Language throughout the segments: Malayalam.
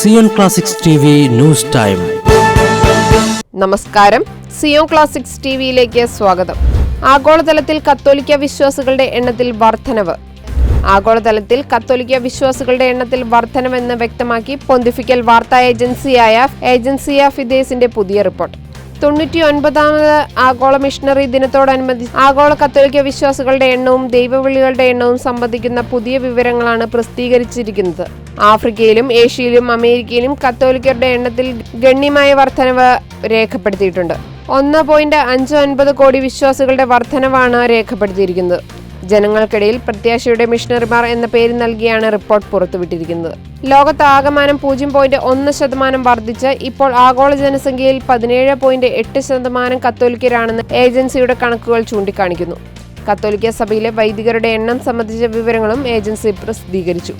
Zion classics news time. നമസ്കാരം. സിയോ ക്ലാസിക്സ് ടിവിയിലേക്ക് സ്വാഗതം. ആഗോളതലത്തിൽ കത്തോലിക്ക വിശ്വാസികളുടെ എണ്ണത്തിൽ വർധനവ്. ആഗോളതലത്തിൽ കത്തോലിക്ക വിശ്വാസികളുടെ എണ്ണത്തിൽ വർധനവെന്ന് വ്യക്തമാക്കി പൊന്തിഫിക്കൽ വാർത്താ ഏജൻസിയായ ഏജൻസിയ ഫിദേസിന്റെ പുതിയ റിപ്പോർട്ട്. തൊണ്ണൂറ്റി ഒൻപതാമത് ആഗോള മിഷണറി ദിനത്തോടനുബന്ധിച്ച് ആഗോള കത്തോലിക്ക വിശ്വാസികളുടെ എണ്ണവും ദൈവവിളികളുടെ എണ്ണവും സംബന്ധിക്കുന്ന പുതിയ വിവരങ്ങളാണ് പ്രസിദ്ധീകരിച്ചിരിക്കുന്നത്. ആഫ്രിക്കയിലും ഏഷ്യയിലും അമേരിക്കയിലും കത്തോലിക്കരുടെ എണ്ണത്തിൽ ഗണ്യമായ വർധനവ് രേഖപ്പെടുത്തിയിട്ടുണ്ട്. ഒന്ന് പോയിന്റ് അഞ്ച് ഒൻപത് കോടി വിശ്വാസികളുടെ വർധനവാണ് രേഖപ്പെടുത്തിയിരിക്കുന്നത്. ജനങ്ങൾക്കിടയിൽ പ്രത്യാശയുടെ മിഷണറിമാർ എന്ന പേര് നൽകിയാണ് റിപ്പോർട്ട് പുറത്തുവിട്ടിരിക്കുന്നത്. ലോകത്ത് ആകമാനം പൂജ്യം പോയിന്റ് ഒന്ന് ശതമാനം വർദ്ധിച്ച് ഇപ്പോൾ ആഗോള ജനസംഖ്യയിൽ പതിനേഴ് പോയിന്റ് എട്ട് ശതമാനം കത്തോലിക്കരാണെന്ന് ഏജൻസിയുടെ കണക്കുകൾ ചൂണ്ടിക്കാണിക്കുന്നു. കത്തോലിക്ക സഭയിലെ വൈദികരുടെ എണ്ണം സംബന്ധിച്ച വിവരങ്ങളും ഏജൻസി പ്രസിദ്ധീകരിച്ചു.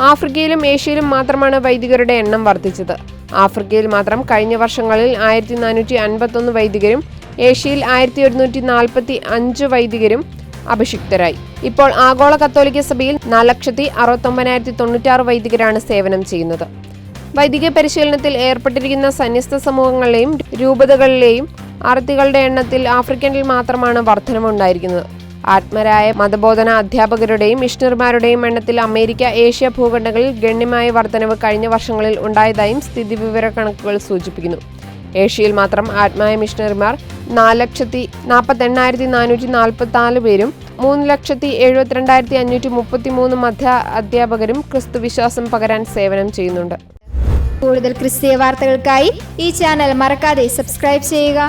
ആഫ്രിക്കയിലും ഏഷ്യയിലും മാത്രമാണ് വൈദികരുടെ എണ്ണം വർദ്ധിച്ചത്. ആഫ്രിക്കയിൽ മാത്രം കഴിഞ്ഞ വർഷങ്ങളിൽ ആയിരത്തി നാനൂറ്റി അൻപത്തൊന്ന് വൈദികരും ഏഷ്യയിൽ ആയിരത്തി ഒരുന്നൂറ്റി നാൽപ്പത്തി അഞ്ച് വൈദികരും അഭിഷിക്തരായി. ഇപ്പോൾ ആഗോള കത്തോലിക്ക സഭയിൽ നാല് ലക്ഷത്തി അറുപത്തൊമ്പതിനായിരത്തി തൊണ്ണൂറ്റാറ് വൈദികരാണ് സേവനം ചെയ്യുന്നത്. വൈദിക പരിശീലനത്തിൽ ഏർപ്പെട്ടിരിക്കുന്ന സന്യസ്ത സമൂഹങ്ങളിലെയും രൂപതകളിലെയും ആർത്തികളുടെ എണ്ണത്തിൽ ആഫ്രിക്കനിൽ മാത്രമാണ് വർധനമുണ്ടായിരിക്കുന്നത് ആത്മരായ മതബോധന അധ്യാപകരുടെയും മിഷണർമാരുടെയും എണ്ണത്തിൽ അമേരിക്ക ഏഷ്യ ഭൂഖണ്ഡങ്ങളിൽ ഗണ്യമായ വർധനവ് കഴിഞ്ഞ വർഷങ്ങളിൽ ഉണ്ടായതായും സ്ഥിതിവിവര കണക്കുകൾ സൂചിപ്പിക്കുന്നു. ഏഷ്യയിൽ മാത്രം ആത്മായ മിഷണറിമാർ നാല് ലക്ഷത്തി നാൽപ്പത്തി എണ്ണായിരത്തി നാനൂറ്റി നാൽപ്പത്തി നാല് പേരും മൂന്ന് ലക്ഷത്തി എഴുപത്തിരണ്ടായിരത്തി അഞ്ഞൂറ്റി മുപ്പത്തി മൂന്ന് മധ്യ അധ്യാപകരും ക്രിസ്തു വിശ്വാസം പകരാൻ സേവനം ചെയ്യുന്നുണ്ട്. കൂടുതൽ ക്രിസ്തീയ വാർത്തകൾക്കായി ഈ ചാനൽ മറക്കാതെ സബ്സ്ക്രൈബ് ചെയ്യുക.